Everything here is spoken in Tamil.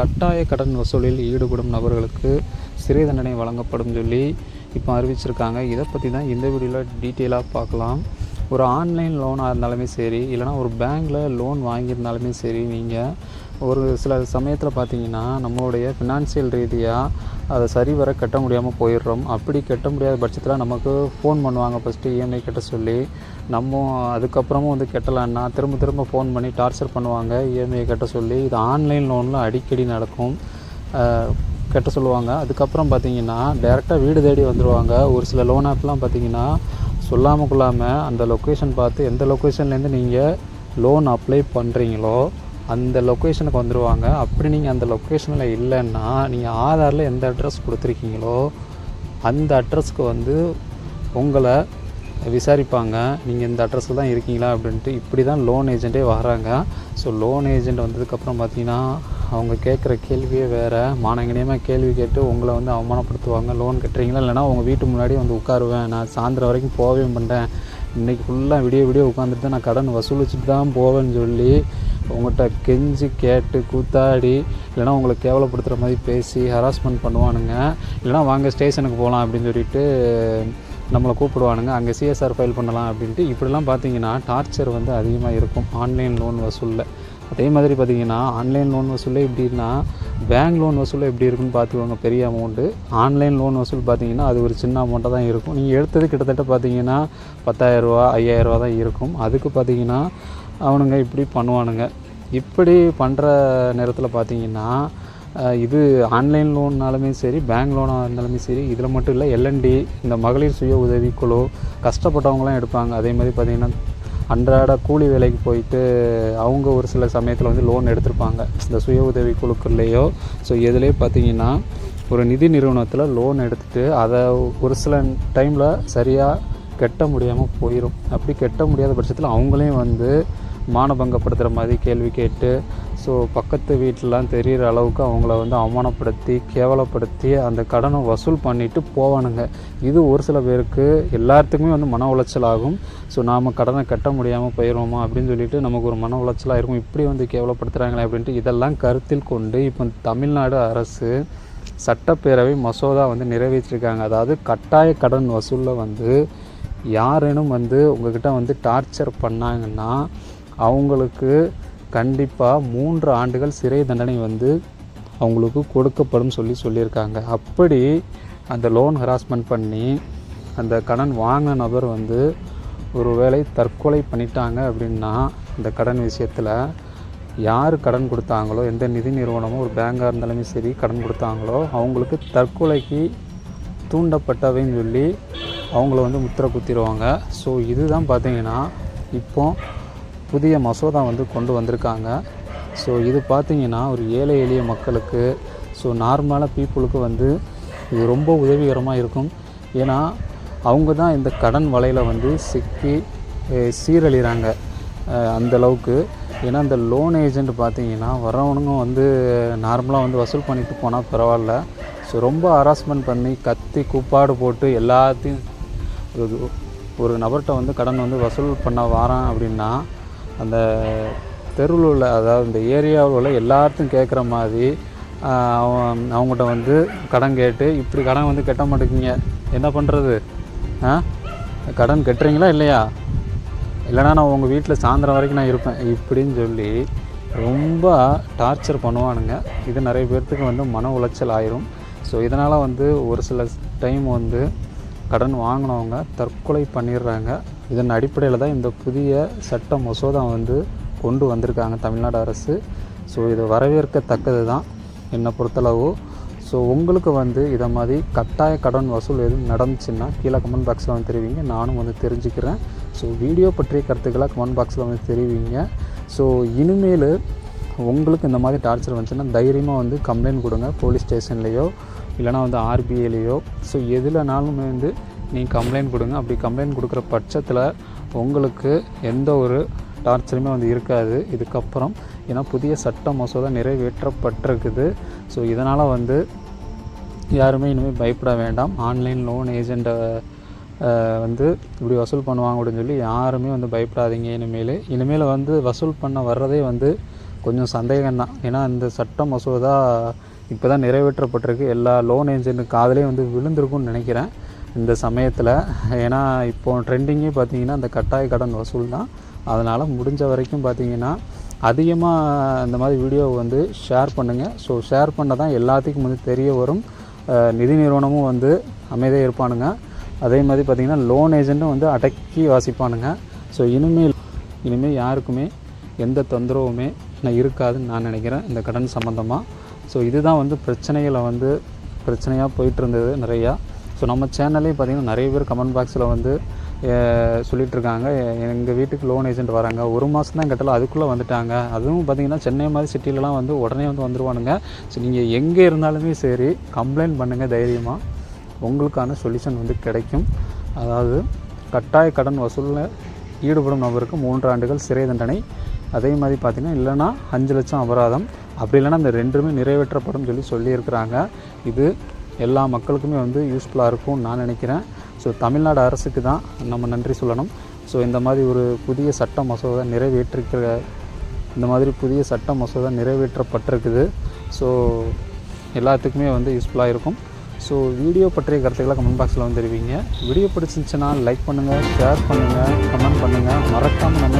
கட்டாய கடன் வசூலில் ஈடுபடும் நபர்களுக்கு சிறை தண்டனை வழங்கப்படும் சொல்லி இப்போ அறிவிச்சிருக்காங்க. இதை பற்றி தான் இந்த வீடியோவில் டீட்டெயிலாக பார்க்கலாம். ஒரு ஆன்லைன் லோனாக இருந்தாலுமே சரி இல்லைனா ஒரு பேங்க்கில் லோன் வாங்கியிருந்தாலுமே சரி நீங்கள் ஒரு சில சமயத்தில் பார்த்தீங்கன்னா நம்மளுடைய ஃபினான்சியல் ரீதியாக அதை சரிவர கட்ட முடியாமல் போயிடுறோம். அப்படி கட்ட முடியாத பட்சத்தில் நமக்கு ஃபோன் பண்ணுவாங்க ஃபஸ்ட்டு இஎம்ஐ கட்ட சொல்லி நம்ம அதுக்கப்புறமும் வந்து கட்டலான்னா திரும்ப திரும்ப ஃபோன் பண்ணி டார்ச்சர் பண்ணுவாங்க. இஎம்ஐ கட்ட சொல்லி இது ஆன்லைன் லோனில் அடிக்கடி நடக்கும். கட்ட சொல்லுவாங்க. அதுக்கப்புறம் பார்த்தீங்கன்னா டேரெக்டாக வீடு தேடி வந்துடுவாங்க ஒரு சில லோன் ஆப்லாம் பார்த்தீங்கன்னா சொல்லாமல் கொள்ளாமல் அந்த லொக்கேஷன் பார்த்து எந்த லொக்கேஷன்லேருந்து நீங்கள் லோன் அப்ளை பண்ணுறீங்களோ அந்த லொக்கேஷனுக்கு வந்துடுவாங்க அப்படி நீங்கள் அந்த லொக்கேஷனில் இல்லைன்னா நீங்கள் ஆதாரில் எந்த அட்ரஸ் கொடுத்துருக்கீங்களோ அந்த அட்ரஸ்க்கு வந்து உங்களை விசாரிப்பாங்க. நீங்கள் இந்த அட்ரஸில் தான் இருக்கீங்களா அப்படின்ட்டு இப்படி தான் லோன் ஏஜென்ட்டே வராங்க ஸோ லோன் ஏஜென்ட் வந்ததுக்கப்புறம் பார்த்தீங்கன்னா அவங்க கேட்குற கேள்வியே வேறு. மானங்கனியமாக கேள்வி கேட்டு உங்களை வந்து அவமானப்படுத்துவாங்க. லோன் கட்டுறீங்களா இல்லைனா உங்கள் வீட்டு முன்னாடி வந்து உட்காருவேன். நான் சாயந்தரம் வரைக்கும் போகவே மாட்டேன். இன்றைக்கி ஃபுல்லாக விடிய விடிய உட்காந்துட்டு தான் நான் கடன் வசூலிச்சுட்டு தான் போவேன்னு சொல்லி உங்கள்கிட்ட கெஞ்சி கேட்டு கூத்தாடி இல்லைனா உங்களை கேவலப்படுத்துகிற மாதிரி பேசி ஹராஸ்மெண்ட் பண்ணுவானுங்க. இல்லைனா வாங்க ஸ்டேஷனுக்கு போகலாம் அப்படின்னு சொல்லிட்டு நம்மளை கூப்பிடுவானுங்க. அங்கே சிஎஸ்ஆர் ஃபைல் பண்ணலாம் அப்படின்ட்டு இப்படிலாம் பார்த்தீங்கன்னா டார்ச்சர் வந்து அதிகமாக இருக்கும். ஆன்லைன் லோன் வசூலில். அதே மாதிரி பார்த்தீங்கன்னா ஆன்லைன் லோன் வசூலில் எப்படின்னா பேங்க் லோன் வசூலில் எப்படி இருக்குன்னு பார்த்துக்கோங்க. பெரிய அமௌண்ட்டு ஆன்லைன் லோன் வசூல் பார்த்தீங்கன்னா அது ஒரு சின்ன அமௌண்ட்டாக தான் இருக்கும். நீங்கள் எடுத்தது கிட்டத்தட்ட பார்த்தீங்கன்னா பத்தாயிரரூவா ஐயாயிரரூவா தான் இருக்கும். அதுக்கு பார்த்தீங்கன்னா அவனுங்க இப்படி பண்ணுவானுங்க. இப்படி பண்ணுற நேரத்தில் பார்த்தீங்கன்னா இது ஆன்லைன் லோன்னாலுமே சரி பேங்க் லோனாக இருந்தாலுமே சரி இதில் மட்டும் இல்லை எல்என்டி இந்த மகளிர் சுய உதவிக்குழு கஷ்டப்பட்டவங்களாம் எடுப்பாங்க. அதே மாதிரி பார்த்திங்கன்னா அன்றாட கூலி வேலைக்கு போயிட்டு அவங்க ஒரு சில சமயத்தில் வந்து லோன் எடுத்திருப்பாங்க. இந்த சுய உதவி குழுக்கள்லேயோ ஸோ எதுலேயே பார்த்தீங்கன்னா ஒரு நிதி நிறுவனத்தில் லோன் எடுத்துகிட்டு அதை ஒரு சில டைமில் சரியாக கட்ட முடியாமல் போயிடும் அப்படி கட்ட முடியாத பட்சத்தில் அவங்களையும் வந்து மானபங்கப்படுத்துகிற மாதிரி கேள்வி கேட்டு ஸோ பக்கத்து வீட்டிலலாம் தெரிகிற அளவுக்கு அவங்கள வந்து அவமானப்படுத்தி கேவலப்படுத்தி அந்த கடனை வசூல் பண்ணிவிட்டு போவானுங்க. இது ஒரு சில பேருக்கு எல்லாத்துக்குமே வந்து மன உளைச்சல் ஆகும். ஸோ நாம் கடனை கட்ட முடியாமல் போயிடுவோமா அப்படின்னு சொல்லிட்டு நமக்கு ஒரு மன உளைச்சலாக இருக்கும். இப்படி வந்து கேவலப்படுத்துகிறாங்களே அப்படின்ட்டு இதெல்லாம் கருத்தில் கொண்டு இப்போ தமிழ்நாடு அரசு சட்டப்பேரவை மசோதா வந்து நிறைவேற்றிருக்காங்க. அதாவது கட்டாய கடன் வசூலில் வந்து யாரேனும் வந்து உங்ககிட்ட வந்து டார்ச்சர் பண்ணாங்கன்னா அவங்களுக்கு கண்டிப்பாக மூன்று ஆண்டுகள் சிறை தண்டனை வந்து அவங்களுக்கு கொடுக்கப்படும் சொல்லி சொல்லியிருக்காங்க. அப்படி அந்த லோன் ஹராஸ்மெண்ட் பண்ணி அந்த கடன் வாங்கின நபர் வந்து ஒரு வேளை தற்கொலை பண்ணிட்டாங்க அப்படின்னா இந்த கடன் விஷயத்தில் யார் கடன் கொடுத்தாங்களோ எந்த நிதி நிறுவனமோ ஒரு பேங்காக இருந்தாலுமே சரி கடன் கொடுத்தாங்களோ அவங்களுக்கு தற்கொலைக்கு தூண்டப்பட்டவைன்னு சொல்லி அவங்கள வந்து முத்திரை குத்திடுவாங்க. ஸோ இதுதான் பார்த்தீங்கன்னா இப்போ புதிய மசோதா வந்து கொண்டு வந்திருக்காங்க. ஸோ இது பார்த்தீங்கன்னா ஒரு ஏழை எளிய மக்களுக்கு ஸோ நார்மலான பீப்புளுக்கு வந்து இது ரொம்ப உதவிகரமாக இருக்கும். ஏன்னா அவங்க தான் இந்த கடன் வலையில் வந்து சிக்கி சீரழிகிறாங்க அந்த அளவுக்கு. ஏன்னா இந்த லோன் ஏஜென்ட் பார்த்தீங்கன்னா வரவனுங்க வந்து நார்மலாக வந்து வசூல் பண்ணிட்டு போனால் பரவாயில்ல. ஸோ ரொம்ப ஹராஸ்மெண்ட் பண்ணி கத்தி கூப்பாடு போட்டு எல்லாத்தையும் ஒரு- ஒரு நபர்கிட்ட வந்து கடன் வந்து வசூல் பண்ண வாரான் அப்படின்னா அந்த தெருவில் உள்ள அதாவது இந்த ஏரியாவில் உள்ள எல்லாத்தையும் கேட்குற மாதிரி அவன் அவங்ககிட்ட வந்து கடன் கேட்டு இப்படி கடன் வந்து கட்ட மாட்டேங்கிங்க என்ன பண்ணுறது ஆ? கடன் கட்டுறீங்களா இல்லையா? இல்லைனா நான் உங்கள் வீட்டில் சாயந்தரம் வரைக்கும் நான் இருப்பேன். இப்படின்னு சொல்லி ரொம்ப டார்ச்சர் பண்ணுவானுங்க. இது நிறைய பேர்த்துக்கு வந்து மன உளைச்சல் ஆயிரும். ஸோ இதனால் வந்து ஒரு சில டைம் வந்து கடன் வாங்கினவங்க தற்கொலை பண்ணிடுறாங்க. இதன் அடிப்படையில் தான் இந்த புதிய சட்ட மசோதா வந்து கொண்டு வந்திருக்காங்க தமிழ்நாடு அரசு. ஸோ இது வரவேற்கத்தக்கது தான் என்னை பொறுத்தளவு. ஸோ உங்களுக்கு வந்து இதை மாதிரி கட்டாய கடன் வசூல் எதுவும் நடந்துச்சுன்னா கீழே கமெண்ட் பாக்ஸில் வந்து தெரிவிங்க. நானும் வந்து தெரிஞ்சுக்கிறேன். ஸோ வீடியோ பற்றிய கருத்துக்களை கமெண்ட் பாக்ஸில் வந்து தெரிவிங்க. ஸோ இனிமேல் உங்களுக்கு இந்த மாதிரி டார்ச்சர் வந்துச்சுன்னா தைரியமாக வந்து கம்ப்ளைண்ட் கொடுங்க. போலீஸ் ஸ்டேஷன்லேயோ இல்லைனா வந்து ஆர்பிஐலேயோ ஸோ எதுலனாலுமே வந்து நீங்கள் கம்ப்ளைண்ட் கொடுங்க. அப்படி கம்ப்ளைண்ட் கொடுக்குற பட்சத்தில் உங்களுக்கு எந்த ஒரு டார்ச்சருமே வந்து இருக்காது. இதுக்கப்புறம் ஏன்னா புதிய சட்ட மசோதா நிறைவேற்றப்பட்டிருக்குது. ஸோ இதனால் வந்து யாருமே இனிமேல் பயப்பட வேண்டாம். ஆன்லைன் லோன் ஏஜெண்ட்டை வந்து இப்படி வசூல் பண்ணுவாங்க அப்படின்னு சொல்லி யாருமே வந்து பயப்படாதீங்க இனிமேல். இனிமேல் வந்து வசூல் பண்ண வர்றதே வந்து கொஞ்சம் சந்தேகம்தான். ஏன்னா இந்த சட்ட மசோதா இப்போ தான் நிறைவேற்றப்பட்டிருக்கு. எல்லா லோன் ஏஜென்ட் காதலையும் வந்து விழுந்திருக்கும்னு நினைக்கிறேன். இந்த சமயத்தில் ஏன்னா இப்போ ட்ரெண்டிங்கே பார்த்தீங்கன்னா இந்த கட்டாய கடன் வசூல் தான். அதனால் முடிஞ்ச வரைக்கும் பார்த்தீங்கன்னா அதிகமாக இந்த மாதிரி வீடியோவை வந்து ஷேர் பண்ணுங்கள் ஸோ ஷேர் பண்ண தான் எல்லாத்துக்கும் வந்து தெரிய வரும். நிதி நிறுவனமும் வந்து அமைதியாக இருப்பானுங்க. அதே மாதிரி பார்த்திங்கன்னா லோன் ஏஜெண்ட்டும் வந்து அடக்கி வாசிப்பானுங்க. ஸோ இனிமேல் இனிமேல் யாருக்குமே எந்த தொந்தரவுமே நான் இருக்காதுன்னு நான் நினைக்கிறேன் இந்த கடன் சம்மந்தமாக ஸோ இதுதான் வந்து பிரச்சனைகளை வந்து பிரச்சனையாக போயிட்டு இருந்தது நிறையா. ஸோ நம்ம சேனல்லையும் பார்த்திங்கன்னா நிறைய பேர் கமெண்ட் பாக்ஸில் வந்து சொல்லிகிட்ருக்காங்க எங்கள் வீட்டுக்கு லோன் ஏஜென்ட் வராங்க. ஒரு மாதம் தான் கட்டலாம் அதுக்குள்ளே வந்துட்டாங்க. அதுவும் பார்த்திங்கன்னா சென்னை மாதிரி சிட்டிலலாம் வந்து உடனே வந்து வந்துடுவானுங்க ஸோ நீங்கள் எங்கே இருந்தாலுமே சரி கம்ப்ளைண்ட் பண்ணுங்கள் தைரியமாக உங்களுக்கான சொல்யூஷன் வந்து கிடைக்கும். அதாவது கட்டாய கடன் வசூலில் ஈடுபடும் நபருக்கு மூன்று ஆண்டுகள் சிறை தண்டனை. அதே மாதிரி பார்த்திங்கன்னா இல்லைனா அஞ்சு லட்சம் அபராதம். அப்படி இல்லைன்னா இந்த ரெண்டுமே நிறைவேற்றப்படும் சொல்லி சொல்லியிருக்கிறாங்க. இது எல்லா மக்களுக்குமே வந்து யூஸ்ஃபுல்லாக இருக்கும்னு நான் நினைக்கிறேன். ஸோ தமிழ்நாடு அரசுக்கு தான் நம்ம நன்றி சொல்லணும். ஸோ இந்த மாதிரி ஒரு புதிய சட்ட மசோதா நிறைவேற்றிருக்கிற இந்த மாதிரி புதிய சட்ட மசோதா நிறைவேற்றப்பட்டிருக்குது. ஸோ எல்லாத்துக்குமே வந்து யூஸ்ஃபுல்லாக இருக்கும். ஸோ வீடியோ பற்றிய கருத்துக்களை கமெண்ட் பாக்ஸில் வந்து தெரிவிங்க. வீடியோ பிடிச்சிருந்துச்சுன்னா லைக் பண்ணுங்கள் ஷேர் பண்ணுங்கள் கமெண்ட் பண்ணுங்கள் மறக்காமல் நம்ம